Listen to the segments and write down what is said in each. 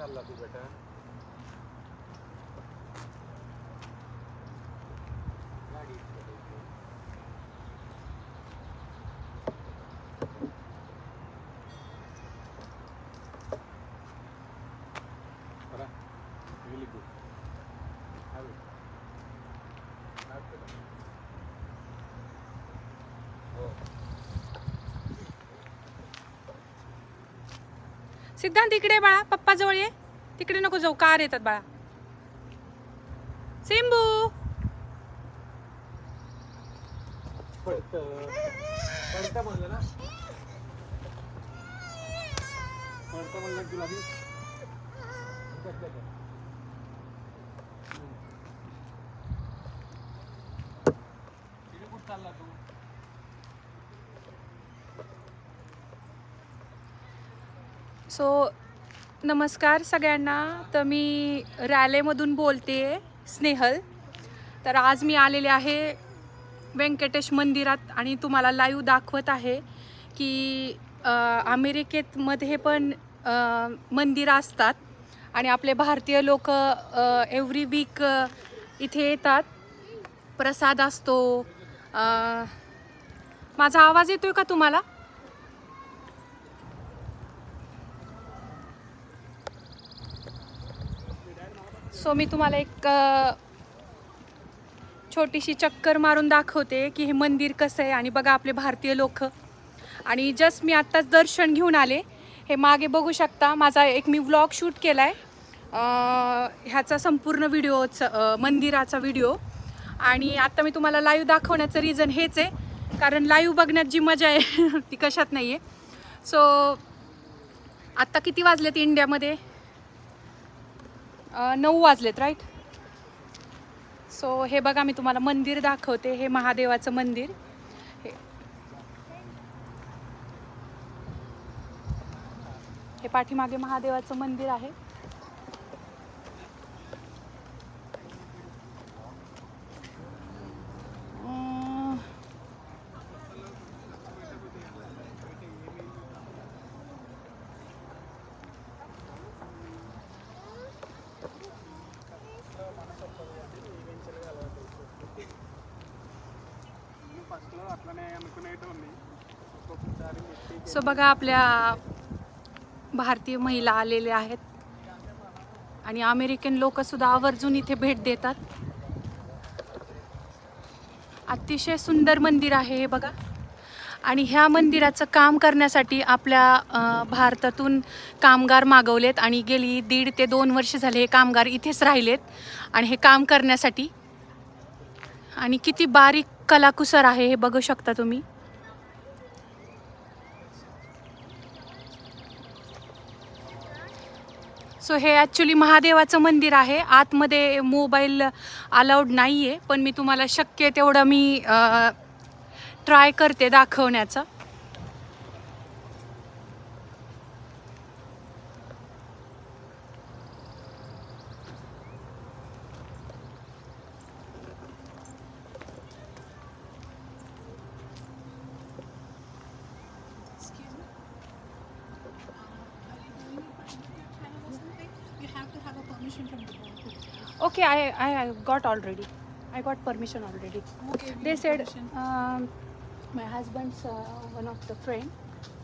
चालला तू बेटा गाडी Really good. Have it. Have it. हो. सिद्धांत इकडे बाळा पप्पा जवळ ये तिकडे नको जाऊ कार येतात बाळा सिंबू पडतं पडतं म्हणलं ना पडतं म्हणलं की तुला मी घेतलं का? हम्म. तिकडे कुठं चालला तू सो नमस्कार सगळ्यांना. तर मी रॅलेमधून बोलते आहे स्नेहल. तर आज मी आलेले आहे व्यंकटेश मंदिरात आणि तुम्हाला लाईव्ह दाखवत आहे की अमेरिकेतमध्ये पण मंदिरं असतात आणि आपले भारतीय लोक एव्हरी वीक इथे येतात. प्रसाद असतो. माझा आवाज येतो आहे का तुम्हाला? सो मी तुम्हाला एक छोटीशी चक्कर मारून दाखवते की हे मंदिर कसं आहे. आणि बघा आपले भारतीय लोक. आणि जस्ट मी आत्ताच दर्शन घेऊन आले. हे मागे बघू शकता माझा एक मी व्लॉग शूट केला आहे ह्याचा संपूर्ण व्हिडिओच मंदिराचा व्हिडिओ आणि आत्ता मी तुम्हाला लाईव्ह दाखवण्याचं रिझन हेच आहे. कारण लाईव्ह बघण्यात जी मजा आहे ती कशात नाही आहे सो आत्ता किती वाजलेत इंडियामध्ये? नऊ वाजलेत राईट सो हे बघा मी तुम्हाला मंदिर दाखवते. हे महादेवाचं मंदिर. हे हे पाठीमागे महादेवाचं मंदिर आहे. सो बघा आपल्या भारतीय महिला आलेल्या आहेत. आणि अमेरिकन लोक सुद्धा आवर्जून इथे भेट देतात. अतिशय सुंदर मंदिर आहे हे बघा. आणि ह्या मंदिराचं काम करण्यासाठी आपल्या भारतातून कामगार मागवलेत आणि गेली दीड ते दोन वर्ष झाले हे कामगार इथेच राहिलेत आणि हे काम करण्यासाठी. आणि किती बारीक कलाकुसर आहे हे बघू शकता तुम्ही. सो हे ॲक्च्युली महादेवाचं मंदिर आहे. आतमध्ये मोबाईल अलाउड नाही आहे पण मी तुम्हाला शक्य तेवढं मी ट्राय करते दाखवण्याचं. Okay, I, I, I got already. I got permission already. Okay. They said um, my husband's uh, one of the friend.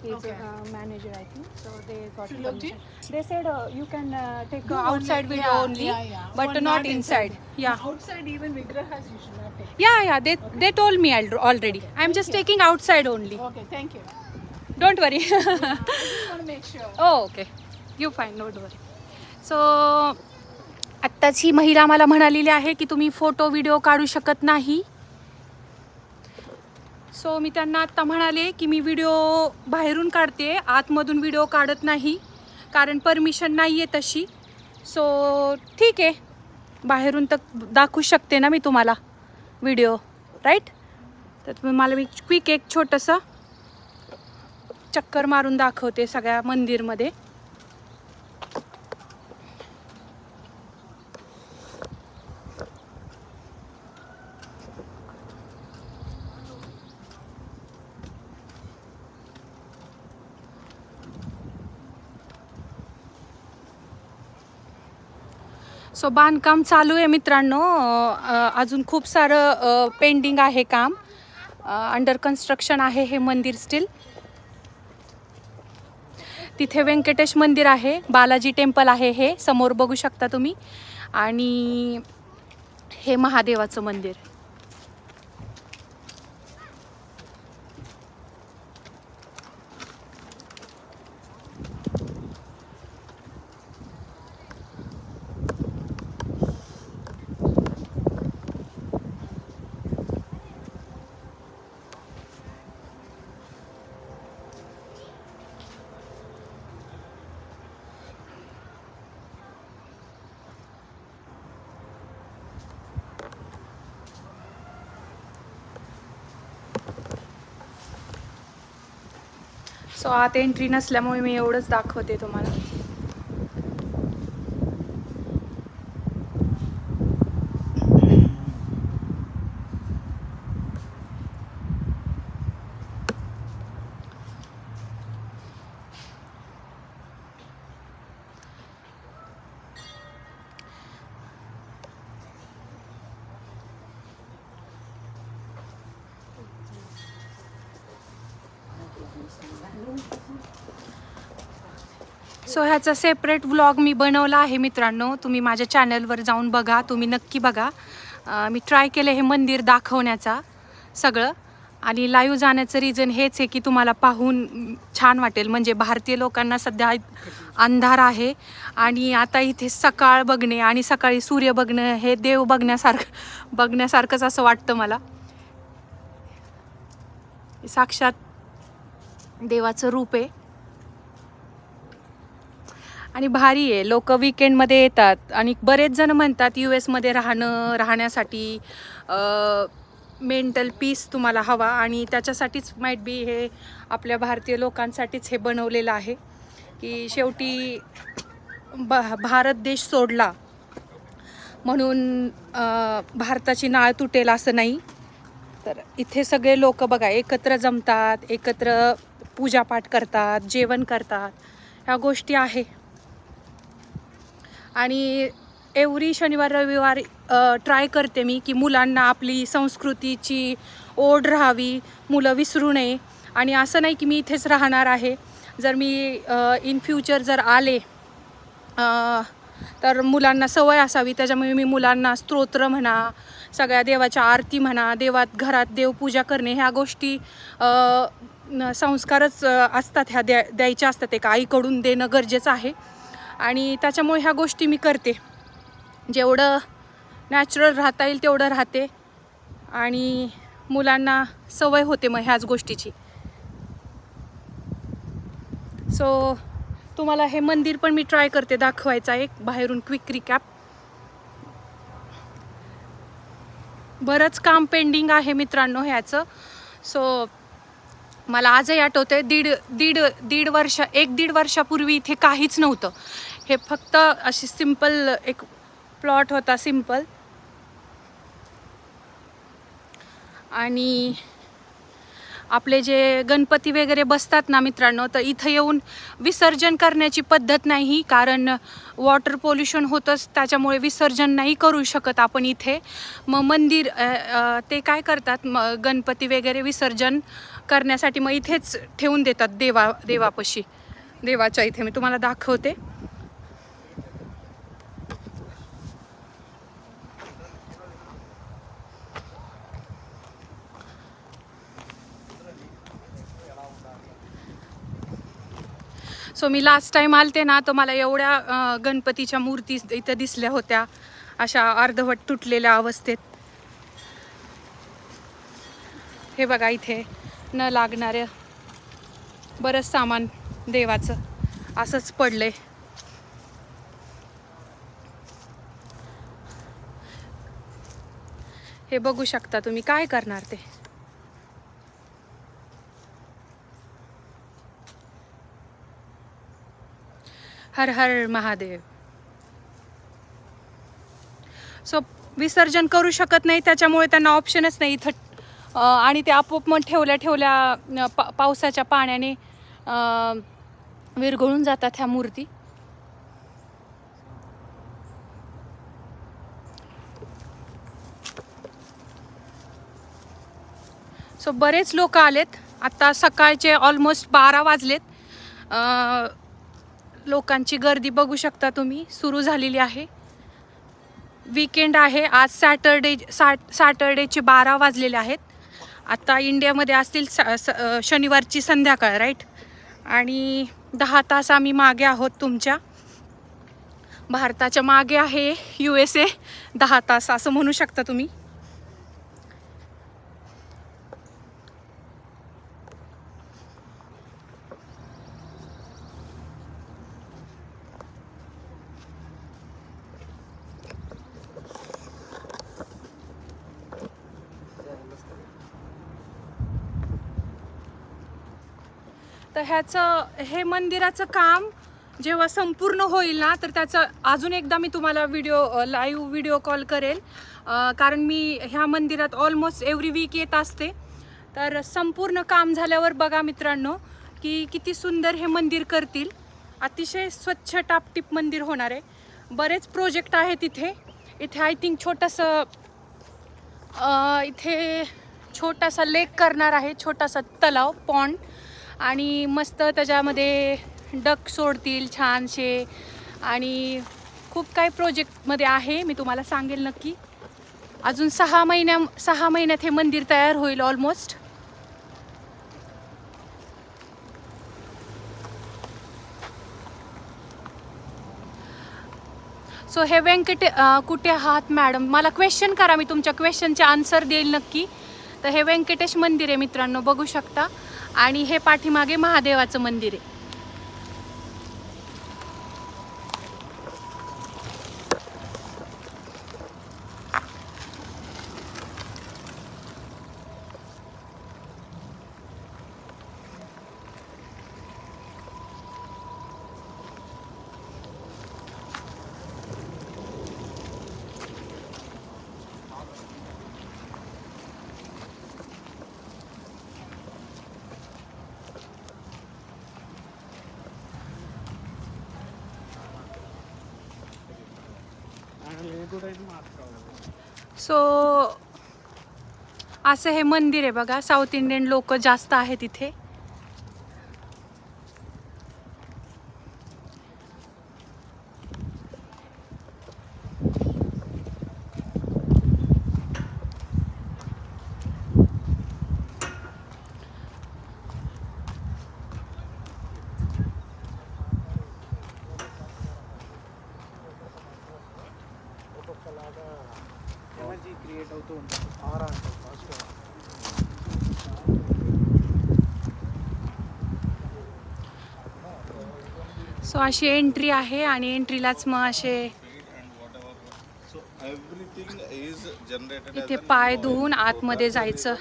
He's okay. a uh, manager, I think. So they got permission. They said uh, you can uh, take outside only- window yeah, only, yeah, yeah. but not not inside. inside. Yeah. Outside, even Vigrahas, you should not take. Yeah, yeah. They they told me already. I'm just taking outside only. Okay, thank you. Don't worry. I just want to make sure. oh, okay. You fine. No, worry. So आताच ही महिला मला म्हणालेली आहे की तुम्ही photo video काढू शकत नाही. So मी त्यांना आत्ता म्हणाले की मी व्हिडिओ बाहेरून काढते आतमधून व्हिडिओ काढत नाही कारण परमिशन नाही आहे तशी. सो ठीक आहे. बाहेरून तर दाखवू शकते ना मी तुम्हाला व्हिडिओ राईट तर तुम्ही मला मी क्विक एक छोटंसं चक्कर मारून दाखवते सगळ्या मंदिरमध्ये. सो बांधकाम चालू आहे मित्रांनो. अजून खूप सारं पेंडिंग आहे काम. अंडर कन्स्ट्रक्शन आहे हे मंदिर स्टील तिथे व्यंकटेश मंदिर आहे बालाजी टेम्पल आहे हे. समोर बघू शकता तुम्ही. आणि हे महादेवाचं मंदिर. सो आत एंट्री नसल्यामुळे मी एवढंच दाखवते तुम्हाला. सो ह्याचा सेपरेट व्लॉग मी बनवला आहे मित्रांनो. तुम्ही माझ्या चॅनलवर जाऊन बघा. तुम्ही नक्की बघा. मी ट्राय केलं हे मंदिर दाखवण्याचा सगळं. आणि लाईव्ह जाण्याचं रिझन हेच आहे की तुम्हाला पाहून छान वाटेल. म्हणजे भारतीय लोकांना सध्या अंधार आहे. आणि आता इथे सकाळ बघणे आणि सकाळी सूर्य बघणं हे देव बघण्यासारखं बघण्यासारखंच असं वाटतं मला. साक्षात देवाचं रूप आहे. आणि भारी आहे. लोक विकेंडमध्ये येतात. आणि बरेच जण म्हणतात यू एसमध्ये राहणं राहण्यासाठी मेंटल पीस तुम्हाला हवा. आणि त्याच्यासाठीच माईट बी हे आपल्या भारतीय लोकांसाठीच हे बनवलेलं आहे. की शेवटी ब भारत देश सोडला म्हणून भारताची नाळ तुटेल असं नाही. तर इथे सगळे लोक बघा एकत्र जमतात एकत्र पूजापाठ करतात जेवण करतात. ह्या गोष्टी आहे. आणि एव्हरी शनिवार रविवार ट्राय करते मी की मुलांना आपली संस्कृतीची ओढ राहावी मुलं विसरू नये. आणि असं नाही की मी इथेच राहणार आहे. जर मी इन फ्युचर जर आले तर मुलांना सवय असावी. त्याच्यामुळे मी मुलांना स्तोत्र म्हणा सगळ्या देवाच्या आरती म्हणा देवात घरात देवपूजा करणे ह्या गोष्टी न- संस्कारच असतात. ह्या द्या द्यायच्या असतात. एका आईकडून देणं गरजेचं आहे. आणि त्याच्यामुळे ह्या गोष्टी मी करते. जेवढं नॅचरल राहता येईल तेवढं राहते. आणि मुलांना सवय होते मग ह्याच गोष्टीची. सो तुम्हाला हे मंदिर पण मी ट्राय करते दाखवायचा एक बाहेरून क्विक रिकॅप बरंच काम पेंडिंग आहे मित्रांनो ह्याचं. सो मला आजही आठवतंय दीड दीड दीड वर्ष एक दीड वर्षापूर्वी इथे काहीच नव्हतं. हे फक्त अशी सिंपल एक प्लॉट होता सिंपल आणि आपले जे गणपती वगैरे बसतात ना मित्रांनो तर इथं येऊन विसर्जन करण्याची पद्धत नाही कारण वॉटर पोल्युशन होतंच त्याच्यामुळे विसर्जन नाही करू शकत आपण इथे. मग मंदिर ते काय करतात म गणपती वगैरे विसर्जन करण्यासाठी मग इथेच ठेवून देतात देवा देवापाशी. देवाच्या इथे मी तुम्हाला दाखवते. सो मी लास्ट टाईम आलते ना तर मला एवढ्या गणपतीच्या मूर्ती इथं दिसल्या होत्या. अशा अर्धवट तुटलेल्या अवस्थेत. हे बघा इथे न लागणारं बरंच सामान देवाचं. असंच पडलंय. हे बघू शकता तुम्ही काय करणार ते? हर हर महादेव. सो विसर्जन करू शकत नाही त्याच्यामुळे त्यांना ऑप्शनच नाही इथं. आणि ते आपोआप मग ठेवल्या ठेवल्या पा पावसाच्या पाण्याने विरघळून जातात ह्या मूर्ती. सो बरेच लोक आलेत. आत्ता सकाळचे ऑलमोस्ट बारा वाजलेत. लोकांची गर्दी बघू शकता तुम्ही. सुरू झालेली आहे. वीकेंड आहे. आज सॅटरडे सॅट सॅटरडेचे बारा वाजलेले आहेत. आता इंडियामध्ये असतील स स- शनिवारची संध्याकाळ राईट आणि दहा तास आम्ही मागे आहोत तुमच्या. भारताच्या मागे आहे यू एस ए दहा तास असं म्हणू शकता तुम्ही. तर ह्याचं हे मंदिराचं काम जेव्हा संपूर्ण होईल ना तर त्याचं अजून एकदा मी तुम्हाला व्हिडिओ लाईव्ह व्हिडिओ कॉल करेल. कारण मी ह्या मंदिरात ऑलमोस्ट एव्हरी वीक येत असते. तर संपूर्ण काम झाल्यावर बघा मित्रांनो की किती सुंदर हे मंदिर करतील. अतिशय स्वच्छ टापटीप मंदिर होणार आहे. बरेच प्रोजेक्ट आहेत इथे. इथे आय थिंक छोटंसं इथे छोटासा लेक करणार आहे छोटासा तलाव पॉन्ड आणि मस्त त्याच्यामध्ये डक सोडतील छानसे. आणि खूप काही प्रोजेक्टमध्ये आहे मी तुम्हाला सांगेल नक्की. अजून सहा महिन्या सहा महिन्यात हे मंदिर तयार होईल ऑलमोस्ट सो हे व्यंकट कुठे आहात मॅडम मला क्वेश्चन करा मी तुमच्या क्वेश्चनचे आन्सर देईल नक्की. तर हे व्यंकटेश मंदिर आहे मित्रांनो बघू शकता. आणि हे पाठीमागे महादेवाचं मंदिर आहे. सो असं हे मंदिर आहे बघा. साऊथ इंडियन लोक जास्त आहेत इथे. सो अशी एंट्री आहे आणि एंट्रीलाच मग असे इथे पाय धुवून आतमध्ये जायचं.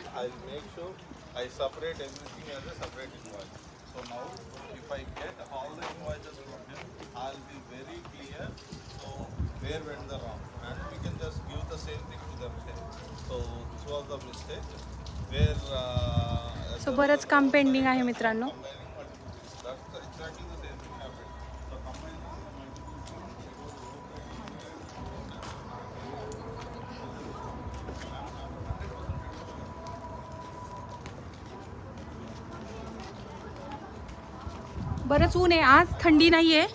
सो बरंच काम पेंडिंग आहे मित्रांनो. बरंच ऊन आहे. आज थंडी नाही आहे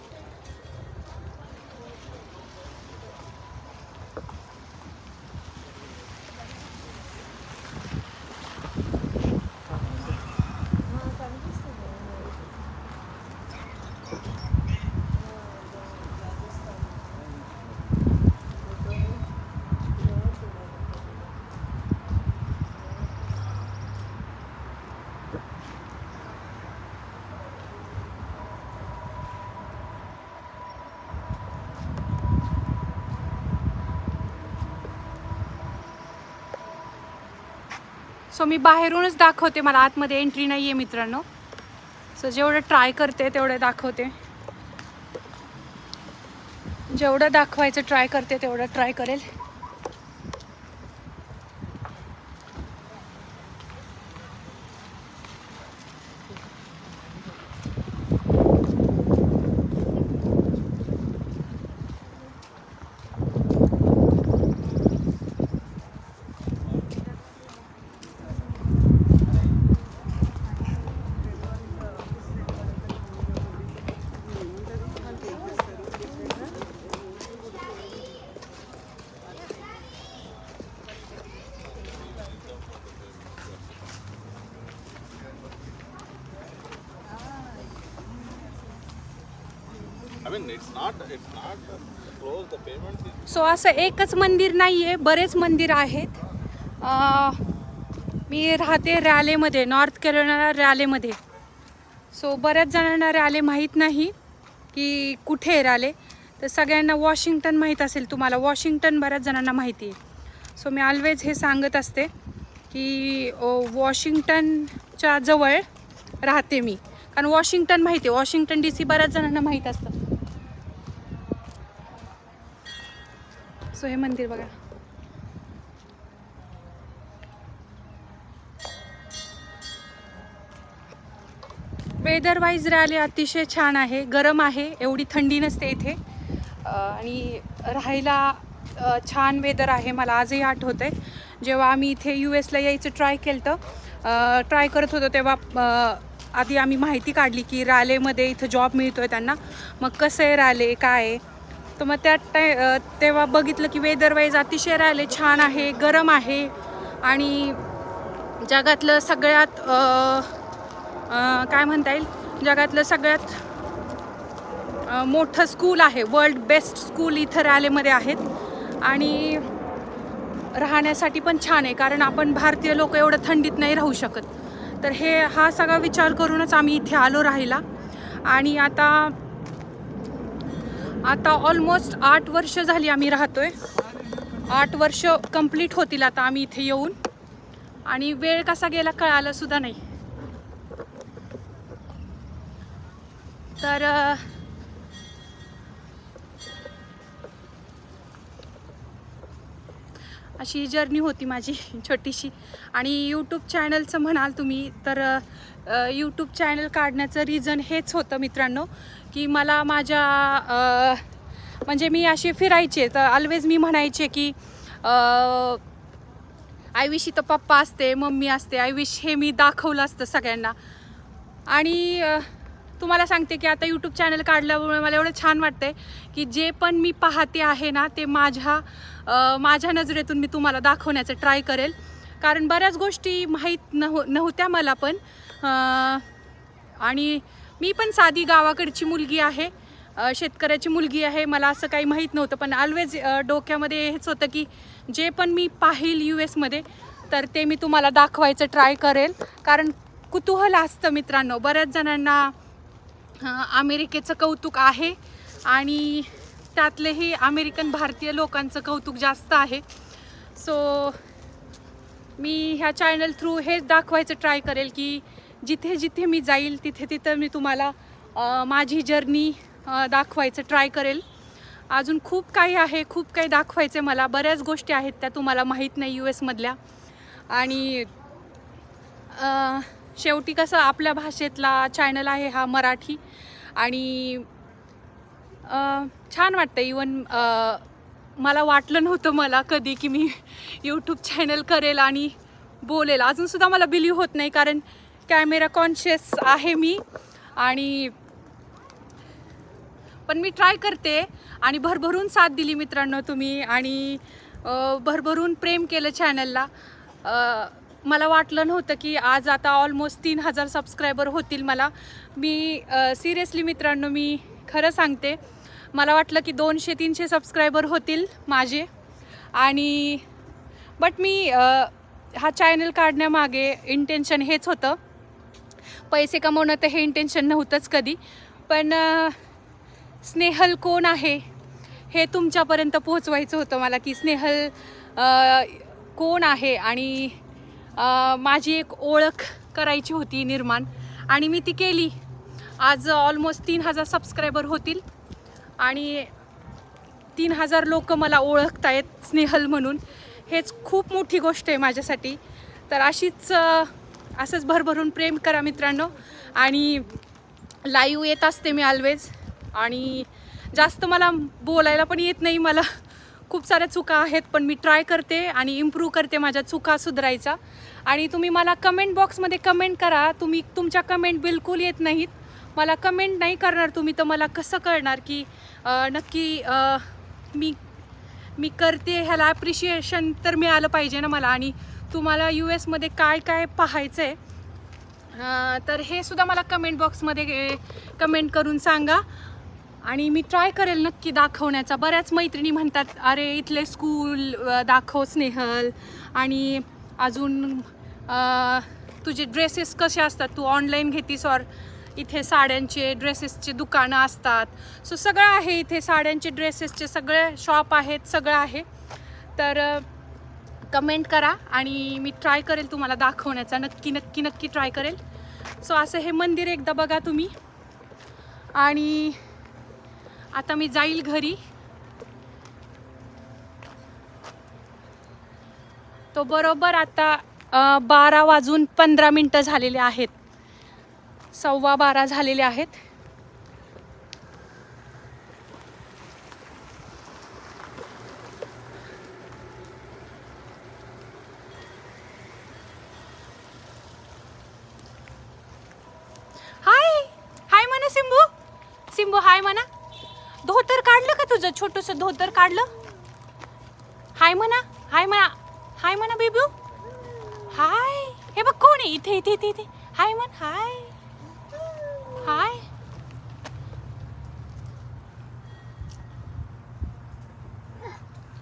सो मी बाहेरूनच दाखवते. मला आतमध्ये एंट्री नाही आहे मित्रांनो. सो जेवढं ट्राय करते तेवढं दाखवते. जेवढं दाखवायचं ट्राय करते तेवढं ट्राय करेल. सो असं एकच मंदिर नाही आहे बरेच मंदिर आहेत. मी राहते रॅलेमध्ये नॉर्थ कॅरोलिना रॅलेमध्ये. सो बऱ्याच जणांना रॅले माहीत नाही की कुठे आहे रॅले. तर सगळ्यांना वॉशिंग्टन माहीत असेल तुम्हाला वॉशिंग्टन बऱ्याच जणांना माहिती आहे. सो मी ऑलवेज हे सांगत असते की वॉशिंग्टनच्या जवळ राहते मी. कारण वॉशिंग्टन माहिती आहे वॉशिंग्टन डी सी बऱ्याच जणांना माहीत असतं. सो हे मंदिर बघा. वेदर वाईज रॅली अतिशय छान आहे. गरम आहे. एवढी थंडी नसते इथे. आणि राहायला छान वेदर आहे. मला आजही आठवतं आहे जेव्हा आम्ही इथे यू एसला यायचं ट्राय केलं तर ट्राय करत होतो तेव्हा आधी आम्ही माहिती काढली की रालेमध्ये इथं जॉब मिळतो आहे त्यांना. मग कसं आहे राले काय आहे? तर मग त्या टाय तेव्हा बघितलं की वेदर वाईज अतिशय राहिले छान आहे गरम आहे आणि जगातलं सगळ्यात काय म्हणता येईल? जगातलं सगळ्यात मोठं स्कूल आहे. वर्ल्ड बेस्ट स्कूल इथं रॅलेमध्ये आहेत. आणि राहण्यासाठी पण छान आहे कारण आपण भारतीय लोक एवढं थंडीत नाही राहू शकत. तर हे हा सगळा विचार करूनच आम्ही इथे आलो राहिला आणि आता आता ऑलमोस्ट आठ वर्ष झाली आम्ही राहतोय. आठ वर्ष कंप्लीट होतील आता आम्ही इथे येऊन. आणि वेळ कसा गेला कळाला सुद्धा नाही. तर अशी जर्नी होती माझी छोटीशी. आणि यूट्यूब चॅनलचं म्हणाल तुम्ही तर यूट्यूब चॅनल काढण्याचं रिझन हेच होतं मित्रांनो. की मला माझ्या म्हणजे मी असे फिरायचे तर ऑलवेज मी म्हणायचे की आय विश इथं पप्पा असते मम्मी असते आय विश हे मी दाखवलं असतं सगळ्यांना. आणि तुम्हाला सांगते की आता यूट्यूब चॅनल काढल्यामुळे मला एवढं छान वाटतंय की जे पण मी पाहते आहे ना ते माझ्या माझ्या नजरेतून मी तुम्हाला दाखवण्याचं ट्राय करेल. कारण बऱ्याच गोष्टी माहीत नव्ह नव्हत्या मला पण. आणि मी पण साधी गावाकडची मुलगी आहे शेतकऱ्याची मुलगी आहे मला असं काही माहीत नव्हतं पण ऑलवेज डोक्यामध्ये हेच होतं की जे पण मी पाहिल यू एसमध्ये तर ते मी तुम्हाला दाखवायचं ट्राय करेल. कारण कुतूहल असतं मित्रांनो बऱ्याच जणांना अमेरिकेचं कौतुक आहे आणि त्यातलेही अमेरिकन भारतीय लोकांचं कौतुक जास्त आहे. सो मी ह्या चॅनल थ्रू हेच दाखवायचं ट्राय करेल की जिथे जिथे मी जाईल तिथे तिथं मी तुम्हाला माझी जर्नी दाखवायचं ट्राय करेल. अजून खूप काही आहे खूप काही दाखवायचं आहे मला. बऱ्याच गोष्टी आहेत त्या तुम्हाला माहीत नाही यू एसमधल्या आणि शेवटी कसं आपल्या भाषेतला चॅनल आहे हा मराठी. आणि छान वाटतं. इवन मला वाटलं नव्हतं मला कधी की मी यूट्यूब चॅनल करेल आणि बोलेल. अजूनसुद्धा मला बिलीव होत नाही कारण कॅमेरा कॉन्शियस आहे मी आणि पण मी ट्राय करते आणि भरभरून साथ दिली मित्रांनो तुम्ही आणि भरभरून प्रेम केलं चॅनलला मला वाटलं नव्हतं की आज आता ऑलमोस्ट तीन हजार सबस्क्रायबर होतील मला. मी सिरियसली मित्रांनो मी खरं सांगते मला वाटलं की दोनशे तीनशे सबस्क्रायबर होतील माझे. आणि बट मी हा चॅनल काढण्यामागे इंटेन्शन हेच होतं. पैसे कमवणं तर हे इंटेन्शन नव्हतंच कधी. पण स्नेहल कोण आहे? हे तुमच्यापर्यंत पोहोचवायचं होतं मला की स्नेहल कोण आहे? आणि माझी एक ओळख करायची होती निर्माण. आणि मी ती केली. आज ऑलमोस्ट तीन हजार सबस्क्रायबर होतील. आणि तीन हजार लोक मला ओळखतायत स्नेहल म्हणून. हेच खूप मोठी गोष्ट आहे माझ्यासाठी. तर अशीच असंच भरभरून प्रेम करा मित्रांनो. आणि लाईव्ह येत असते मी ऑलवेज आणि जास्त मला बोलायला पण येत नाही मला. खूप साऱ्या चुका आहेत पण मी ट्राय करते आणि इम्प्रूव्ह करते माझ्या चुका सुधारायचा. आणि तुम्ही मला कमेंट बॉक्समध्ये कमेंट करा. तुम्ही तुमच्या कमेंट बिलकुल येत नाहीत. मला कमेंट नाही करणार तुम्ही तर मला कसं कळणार की नक्की मी मी करते ह्याला ॲप्रिशिएशन तर मिळालं पाहिजे ना मला. आणि तुम्हाला यू एसमध्ये काय काय पाहायचं आहे तर हे सुद्धा मला कमेंट बॉक्समध्ये कमेंट करून सांगा. आणि मी ट्राय करेल नक्की दाखवण्याचा. बऱ्याच मैत्रिणी म्हणतात अरे इथले स्कूल दाखव स्नेहल. आणि अजून तुझे ड्रेसेस कसे असतात? तू ऑनलाईन घेतीस और इथे साड्यांचे ड्रेसेसचे दुकानं असतात. सो सगळं आहे इथे साड्यांचे ड्रेसेसचे सगळे शॉप आहेत सगळं आहे. तर कमेंट करा आणि मी ट्राय करेल तुम्हाला दाखवण्याचा. नक्की नक्की नक्की ट्राय करेल. सो असं हे मंदिर एकदा बघा तुम्ही. आणि आता मी जाईल घरी. तो बरोबर आता बारा वाजून पंधरा मिनटं झालेले आहेत. सव्वा बारा झालेले आहेत हाय हाय म्हणा सिंबू सिंबू हाय म्हणा धोतर तुझं छोटंसं धोतर काढलं? हाय म्हणा हाय म्हणा हाय म्हणा बेबू. हाय. हे बघ कोण आहे? इथे इथे इथे इथे. हाय म्हण हाय. हाय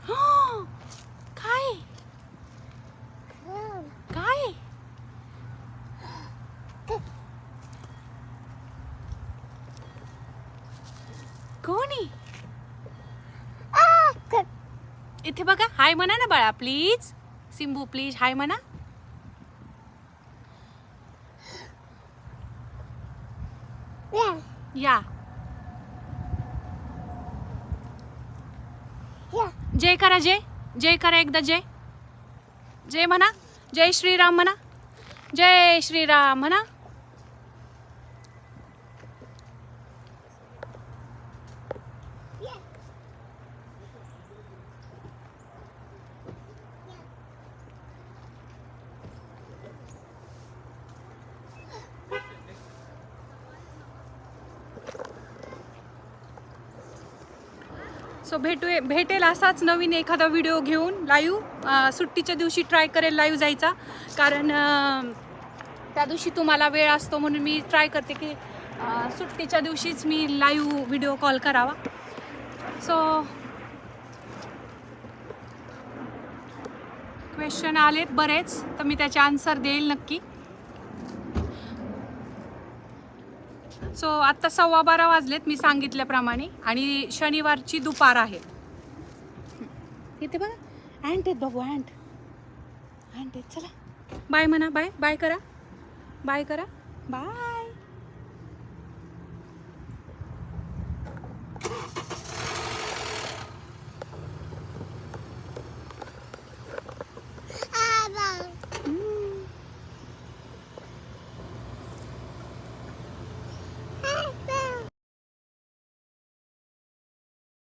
हं, काय काय कोण आहे इथे बघा हाय म्हणा ना बाळा प्लीज. सिंबू प्लीज. हाय म्हणा. या. जय करा जय. जय करा एकदा जय. जय म्हणा. जय श्रीराम म्हणा. जय श्रीराम म्हणा. सो भेटू भेटेल असाच नवीन एखादा व्हिडिओ घेऊन लाईव्ह सुट्टीच्या दिवशी ट्राय करेल लाईव्ह जायचा. कारण त्या दिवशी तुम्हाला वेळ असतो म्हणून मी ट्राय करते की सुट्टीच्या दिवशीच मी लाईव्ह व्हिडिओ कॉल करावा. सो क्वेश्चन आलेत बरेच तर मी त्याचे आन्सर देईल नक्की. सो आत्ता सव्वा बारा वाजलेत मी सांगितल्याप्रमाणे आणि शनिवारची दुपार आहे. इथे बघा. अँट आहेत बघू अँट अँट आहेत. चला. बाय म्हणा बाय. बाय करा. बाय करा. बाय.